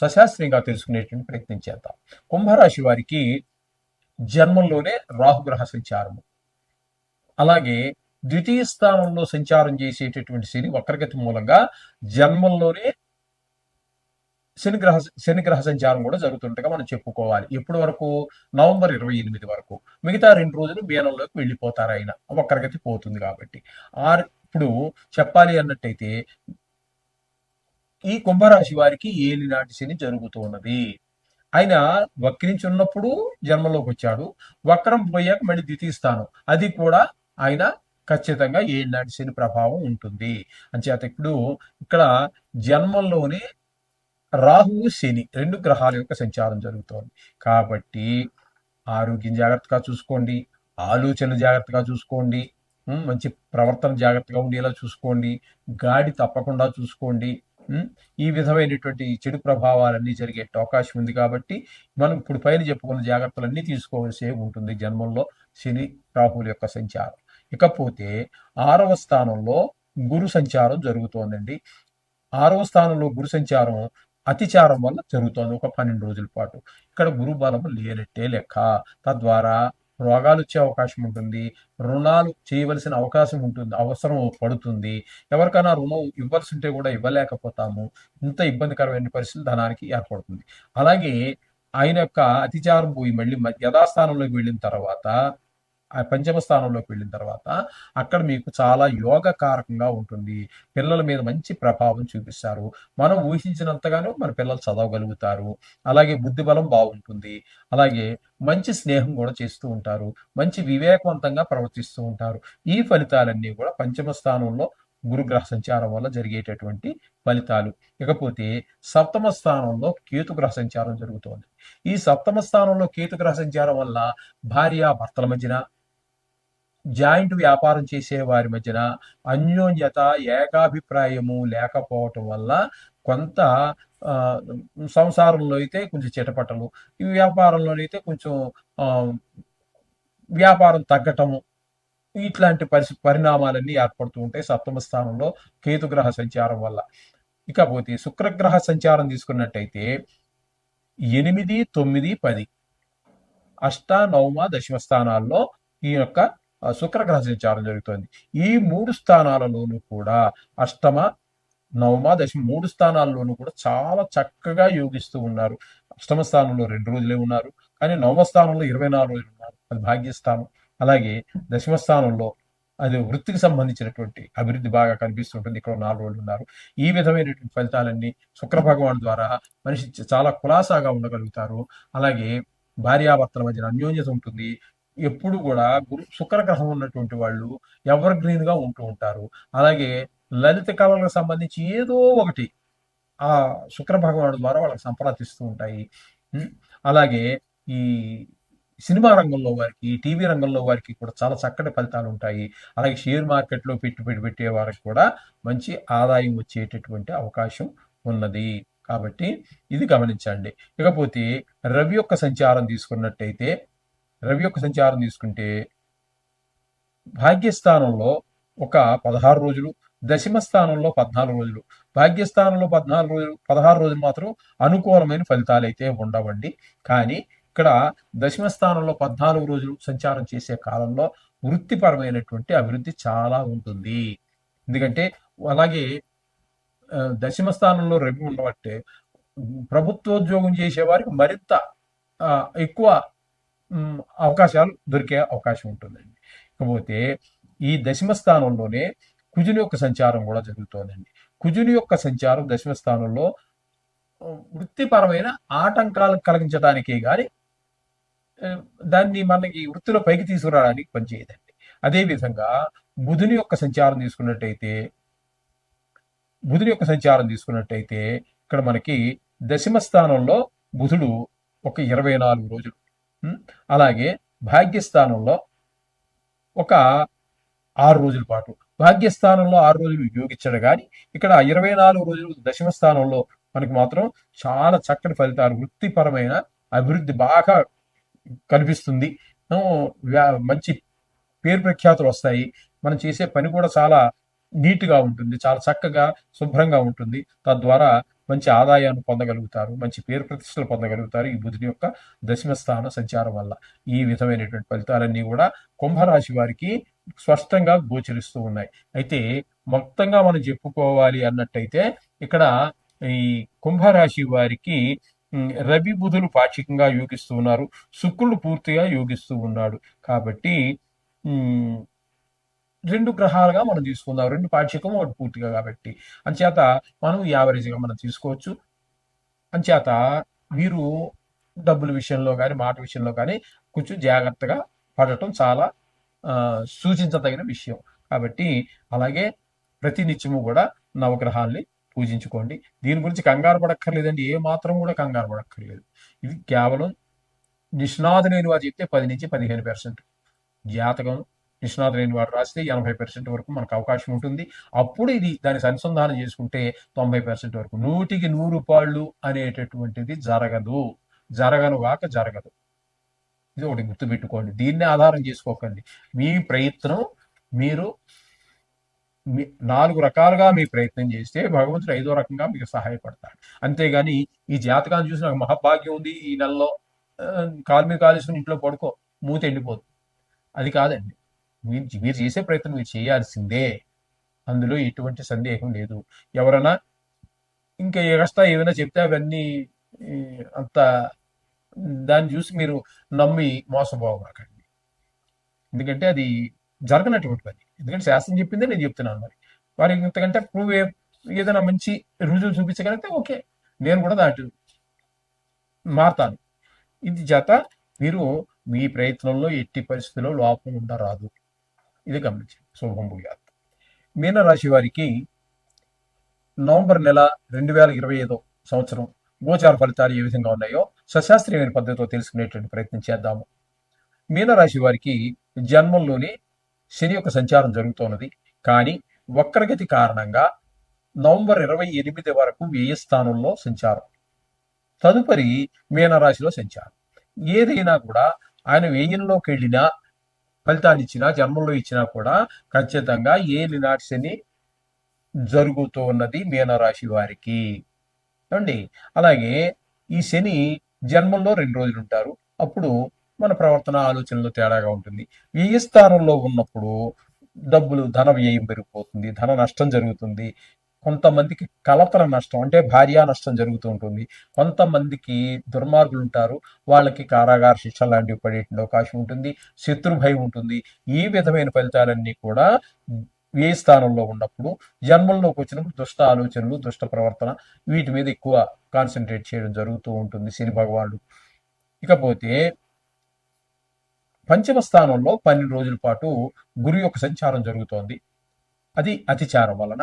సశాస్త్రీయంగా తెలుసుకునేటువంటి ప్రయత్నం చేద్దాం. కుంభరాశి వారికి జన్మంలోనే రాహుగ్రహ సంచారము. అలాగే ద్వితీయ స్థానంలో సంచారం చేసేటటువంటి శని వక్రగతి మూలంగా జన్మంలోనే శనిగ్రహ శనిగ్రహ సంచారం కూడా జరుగుతుండగా మనం చెప్పుకోవాలి. ఎప్పటి వరకు? నవంబర్ ఇరవై ఎనిమిది వరకు. మిగతా రెండు రోజులు మీనంలోకి వెళ్ళిపోతారు ఆయన. వక్రగతి పోతుంది కాబట్టి. ఆ ఇప్పుడు చెప్పాలి అన్నట్టయితే ఈ కుంభరాశి వారికి ఏలినాటి శని జరుగుతున్నది ఆయన వక్రించి ఉన్నప్పుడు జన్మలోకి వచ్చాడు. వక్రం పోయాక మళ్ళీ ద్వితీయ స్థానం. అది కూడా ఆయన ఖచ్చితంగా ఏలినాటి శని ప్రభావం ఉంటుంది. అంచేత ఇప్పుడు ఇక్కడ జన్మంలోనే రాహువు శని రెండు గ్రహాల యొక్క సంచారం జరుగుతోంది. కాబట్టి ఆరోగ్యం జాగ్రత్తగా చూసుకోండి. ఆలోచన జాగ్రత్తగా చూసుకోండి. మంచి ప్రవర్తన జాగ్రత్తగా ఉండేలా చూసుకోండి. గాడి తప్పకుండా చూసుకోండి. ఈ విధమైనటువంటి చెడు ప్రభావాలన్నీ జరిగే అవకాశం ఉంది కాబట్టి మనం ఇప్పుడు పైన చెప్పుకున్న జాగ్రత్తలన్నీ తీసుకోవాల్సి ఉంటుంది జన్మంలో శని రాహుల యొక్క సంచారం. ఇకపోతే ఆరవ స్థానంలో గురు సంచారం జరుగుతోందండి. ఆరవ స్థానంలో గురు సంచారం అతిచారం వల్ల జరుగుతోంది ఒక పన్నెండు రోజుల పాటు. ఇక్కడ గురు బలం లేనట్టే లెక్క. తద్వారా రోగాలు వచ్చే అవకాశం ఉంటుంది. రుణాలు చేయవలసిన అవకాశం ఉంటుంది. అవసరం పడుతుంది. ఎవరికైనా రుణం ఇవ్వాల్సి ఉంటే కూడా ఇవ్వలేకపోతాము. ఇంత ఇబ్బందికరమైన పరిస్థితి ధనానికి ఏర్పడుతుంది. అలాగే ఆయన యొక్క అతిచారం పోయి మళ్ళీ యథాస్థానంలోకి వెళ్ళిన తర్వాత ఆ పంచమ స్థానంలోకి వెళ్ళిన తర్వాత అక్కడ మీకు చాలా యోగ కారకంగా ఉంటుంది. పిల్లల మీద మంచి ప్రభావం చూపిస్తారు. మనం ఊహించినంతగానో మన పిల్లలు చదవగలుగుతారు. అలాగే బుద్ధి బలం బాగుంటుంది. అలాగే మంచి స్నేహం కూడా చేస్తూ ఉంటారు. మంచి వివేకవంతంగా ప్రవర్తిస్తూ ఉంటారు. ఈ ఫలితాలన్నీ కూడా పంచమ స్థానంలో గురుగ్రహ సంచారం వల్ల జరిగేటటువంటి ఫలితాలు. ఇకపోతే సప్తమ స్థానంలో కేతుగ్రహ సంచారం జరుగుతోంది. ఈ సప్తమ స్థానంలో కేతుగ్రహ సంచారం వల్ల భార్య భర్తల మధ్యన జాయింట్ వ్యాపారం చేసే వారి మధ్యన అన్యోన్యత ఏకాభిప్రాయము లేకపోవటం వల్ల కొంత సంసారంలో అయితే కొంచెం చిటపటలు ఈ వ్యాపారంలో అయితే కొంచెం వ్యాపారం తగ్గటము ఇట్లాంటి పరిస్థితి పరిణామాలన్నీ ఏర్పడుతూ ఉంటాయి సప్తమ స్థానంలో కేతుగ్రహ సంచారం వల్ల. ఇకపోతే శుక్రగ్రహ సంచారం తీసుకున్నట్టయితే ఎనిమిది తొమ్మిది పది అష్ట నవమ దశమ స్థానాల్లో ఈ యొక్క శుక్రగ్రహ సంచారం జరుగుతోంది. ఈ మూడు స్థానాలలోనూ కూడా అష్టమ నవమ దశమ మూడు స్థానాల్లోనూ కూడా చాలా చక్కగా యోగిస్తూ ఉన్నారు. అష్టమ స్థానంలో రెండు రోజులే ఉన్నారు. కానీ నవమ స్థానంలో ఇరవై నాలుగు రోజులు ఉన్నారు. అది భాగ్యస్థానం. అలాగే దశమ స్థానంలో అది వృత్తికి సంబంధించినటువంటి అభివృద్ధి బాగా కనిపిస్తుంటుంది ఇక్కడ నాలుగు రోజులు ఉన్నారు. ఈ విధమైనటువంటి ఫలితాలన్నీ శుక్ర భగవాన్ ద్వారా మనిషి చాలా కులాసాగా ఉండగలుగుతారు. అలాగే భార్యాభర్తల మధ్యన అన్యోన్యత ఉంటుంది. ఎప్పుడు కూడా గురు శుక్రగ్రహం ఉన్నటువంటి వాళ్ళు ఎవర్ గ్రీన్గా ఉంటూ ఉంటారు. అలాగే లలిత కళలకు సంబంధించి ఏదో ఒకటి ఆ శుక్ర భగవానుడు ద్వారా వాళ్ళకి సంప్రదిస్తూ ఉంటాయి. అలాగే ఈ సినిమా రంగంలో వారికి టీవీ రంగంలో వారికి కూడా చాలా చక్కటి ఫలితాలు ఉంటాయి. అలాగే షేర్ మార్కెట్లో పెట్టుబడి పెట్టే వారికి కూడా మంచి ఆదాయం వచ్చేటటువంటి అవకాశం ఉన్నది. కాబట్టి ఇది గమనించండి. ఇకపోతే రవి యొక్క సంచారం తీసుకున్నట్టయితే రవి యొక్క సంచారం తీసుకుంటే భాగ్యస్థానంలో ఒక పదహారు రోజులు దశమ స్థానంలో పద్నాలుగు రోజులు. భాగ్యస్థానంలో పద్నాలుగు రోజులు పదహారు రోజులు మాత్రం అనుకూలమైన ఫలితాలు అయితే ఉండవండి. కానీ ఇక్కడ దశమ స్థానంలో పద్నాలుగు రోజులు సంచారం చేసే కాలంలో వృత్తిపరమైనటువంటి అభివృద్ధి చాలా ఉంటుంది. ఎందుకంటే అలాగే దశమ స్థానంలో రవి ఉండబట్టే ప్రభుత్వోద్యోగం చేసే వారికి మరింత ఎక్కువ అవకాశాలు దొరికే అవకాశం ఉంటుందండి. ఇకపోతే ఈ దశమ స్థానంలోనే కుజుని యొక్క సంచారం కూడా జరుగుతోందండి. కుజుని యొక్క సంచారం దశమ స్థానంలో వృత్తిపరమైన ఆటంకాలు కలిగించడానికే కానీ దాన్ని మనకి వృత్తిలో పైకి తీసుకురావడానికి పనిచేయదండి అదేవిధంగా బుధుని యొక్క సంచారం తీసుకున్నట్టయితే బుధుని యొక్క సంచారం తీసుకున్నట్టయితే ఇక్కడ మనకి దశమ స్థానంలో బుధుడు ఒక ఇరవై నాలుగు రోజులు అలాగే భాగ్యస్థానంలో ఒక ఆరు రోజుల పాటు. భాగ్యస్థానంలో ఆరు రోజులు యోగించడు కానీ ఇక్కడ ఇరవై నాలుగు రోజులు దశమ స్థానంలో మనకి మాత్రం చాలా చక్కటి ఫలితాలు వృత్తిపరమైన అభివృద్ధి బాగా కనిపిస్తుంది. వ్యా- మంచి పేరు ప్రఖ్యాతులు వస్తాయి. మనం చేసే పని కూడా చాలా నీట్గా ఉంటుంది చాలా చక్కగా శుభ్రంగా ఉంటుంది. తద్వారా మంచి ఆదాయాన్ని పొందగలుగుతారు మంచి పేరు ప్రతిష్టలు పొందగలుగుతారు ఈ బుధుని యొక్క దశమ స్థాన సంచారం వల్ల. ఈ విధమైనటువంటి ఫలితాలన్నీ కూడా కుంభరాశి వారికి స్పష్టంగా గోచరిస్తూ ఉన్నాయి. అయితే మొత్తంగా మనం చెప్పుకోవాలి అన్నట్టయితే ఇక్కడ ఈ కుంభరాశి వారికి రవి బుధులు పాక్షికంగా యోగిస్తూ ఉన్నారు శుక్రుడు పూర్తిగా యోగిస్తూ ఉన్నాడు. కాబట్టి రెండు గ్రహాలుగా మనం తీసుకుందాం. రెండు పాక్షికం ఒకటి పూర్తిగా కాబట్టి. అంచేత మనం యావరేజ్గా మనం తీసుకోవచ్చు. అంచేత మీరు డబ్బుల విషయంలో కానీ మాట విషయంలో కానీ కొంచెం జాగ్రత్తగా పడటం చాలా సూచించదగిన విషయం. కాబట్టి అలాగే ప్రతినిత్యము కూడా నవగ్రహాల్ని పూజించుకోండి. దీని గురించి కంగారు పడక్కర్లేదండి. ఏ మాత్రం కూడా కంగారు పడక్కర్లేదు. ఇది కేవలం నిష్ణాతులైన వారు చెప్తే పది నుంచి పదిహేను పర్సెంట్ జాతకం నిష్ణాత లేని వారు రాస్తే ఎనభై పర్సెంట్ వరకు మనకు అవకాశం ఉంటుంది. అప్పుడు ఇది దానికి అనుసంధానం చేసుకుంటే తొంభై పర్సెంట్ వరకు. నూటికి నూరు పాళ్ళు అనేటటువంటిది జరగదు. జరగను కాక జరగదు. ఇది ఒకటి గుర్తుపెట్టుకోండి. దీన్నే ఆధారం చేసుకోకండి. మీ ప్రయత్నం మీరు మీ నాలుగు రకాలుగా మీ ప్రయత్నం చేస్తే భగవంతుడు ఐదో రకంగా మీకు సహాయపడతాడు. అంతేగాని ఈ జాతకాన్ని చూసి నాకు మహాభాగ్యం ఉంది ఈ నెలలో. ఆ, కాలు మీద ఇంట్లో పడుకో. మూత ఎండిపోదు అది కాదండి. మీరు మీరు చేసే ప్రయత్నం మీరు చేయాల్సిందే. అందులో ఎటువంటి సందేహం లేదు. ఎవరైనా ఇంకా ఎగస్ట్రా ఏమైనా చెప్తే అవన్నీ అంత దాన్ని చూసి మీరు నమ్మి మోసపోవకండి. ఎందుకంటే అది జరగనటువంటి పని. ఎందుకంటే శాస్త్రం చెప్పిందే నేను చెప్తున్నాను మరి. వారికి ఇంతకంటే ప్రూవ్ ఏదైనా మంచి రుజువు చూపించగలిగితే ఓకే. నేను కూడా దాటి మారుతాను. ఇది జత మీరు మీ ప్రయత్నంలో ఎట్టి పరిస్థితుల్లో లోపం ఉండరాదు. ఇది గమనించండి. శుభం భూయాత్ మీనరాశి వారికి నవంబర్ నెల రెండు వేల ఇరవై ఐదో సంవత్సరం గోచార ఫలితాలు ఏ విధంగా ఉన్నాయో సశాస్త్రీయమైన పద్ధతితో తెలుసుకునేటువంటి ప్రయత్నం చేద్దాము. మీనరాశి వారికి జన్మంలోనే శని యొక్క సంచారం జరుగుతున్నది కానీ వక్రగతి కారణంగా నవంబర్ ఇరవై ఎనిమిది వరకు వ్యయ స్థానంలో సంచారం. తదుపరి మీనరాశిలో సంచారం. ఏదైనా కూడా ఆయన వ్యయంలోకి వెళ్ళినా ఫలితాన్ని ఇచ్చినా జన్మంలో ఇచ్చినా కూడా ఖచ్చితంగా ఏలినాటి శని జరుగుతూ ఉన్నది మీనరాశి వారికి. అండి అలాగే ఈ శని జన్మంలో రెండు రోజులు ఉంటారు. అప్పుడు మన ప్రవర్తన ఆలోచనలో తేడాగా ఉంటుంది. వ్యయ స్థానంలో ఉన్నప్పుడు డబ్బులు ధన వ్యయం పెరిగిపోతుంది. ధన నష్టం జరుగుతుంది. కొంతమందికి కలతర నష్టం అంటే భార్యా నష్టం జరుగుతూ ఉంటుంది. కొంతమందికి దుర్మార్గులు ఉంటారు వాళ్ళకి కారాగార శిక్ష లాంటివి పడేటువంటి అవకాశం ఉంటుంది. శత్రుభయం ఉంటుంది. ఈ విధమైన ఫలితాలన్నీ కూడా ఏ స్థానంలో ఉన్నప్పుడు జన్మంలోకి వచ్చినప్పుడు దుష్ట ఆలోచనలు దుష్ట ప్రవర్తన వీటి మీద ఎక్కువ కాన్సన్ట్రేట్ చేయడం జరుగుతూ ఉంటుంది శని భగవానుడు. ఇకపోతే పంచమ స్థానంలో పన్నెండు రోజుల పాటు గురు యొక్క సంచారం జరుగుతోంది. అది అతిచారం వలన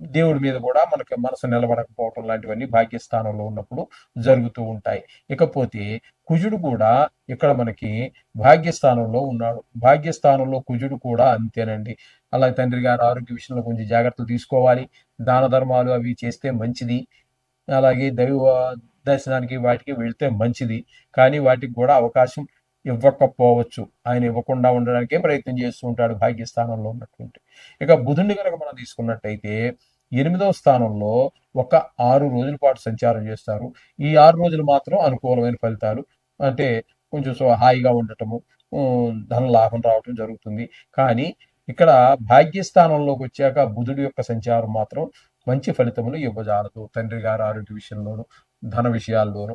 దేవుడి మీద కూడా మనకి మనసు నిలబడకపోవటం లాంటివన్నీ భాగ్యస్థానంలో ఉన్నప్పుడు జరుగుతూ ఉంటాయి. ఇకపోతే కుజుడు కూడా ఇక్కడ మనకి భాగ్యస్థానంలో ఉన్నాడు. భాగ్యస్థానంలో కుజుడు కూడా అంతేనండి. అలాగే తండ్రి గారు ఆరోగ్య విషయంలో కొంచెం జాగ్రత్తలు తీసుకోవాలి. దాన ధర్మాలు అవి చేస్తే మంచిది. అలాగే దైవ దర్శనానికి వాటికి వెళ్తే మంచిది. కానీ వాటికి కూడా అవకాశం ఇవ్వకపోవచ్చు. ఆయన ఇవ్వకుండా ఉండడానికే ప్రయత్నం చేస్తూ ఉంటాడు భాగ్యస్థానంలో ఉన్నటువంటి. ఇక బుధుడిని కనుక మనం తీసుకున్నట్టయితే ఎనిమిదవ స్థానంలో ఒక ఆరు రోజుల పాటు సంచారం చేస్తారు. ఈ ఆరు రోజులు మాత్రం అనుకూలమైన ఫలితాలు. అంటే కొంచెం హాయిగా ఉండటము ధన లాభం రావటం జరుగుతుంది. కానీ ఇక్కడ భాగ్యస్థానంలోకి వచ్చాక బుధుడి యొక్క సంచారం మాత్రం మంచి ఫలితములు ఇవ్వజాలదు. తండ్రి గారు ఆరోగ్య విషయంలోను ధన విషయాల్లోనూ.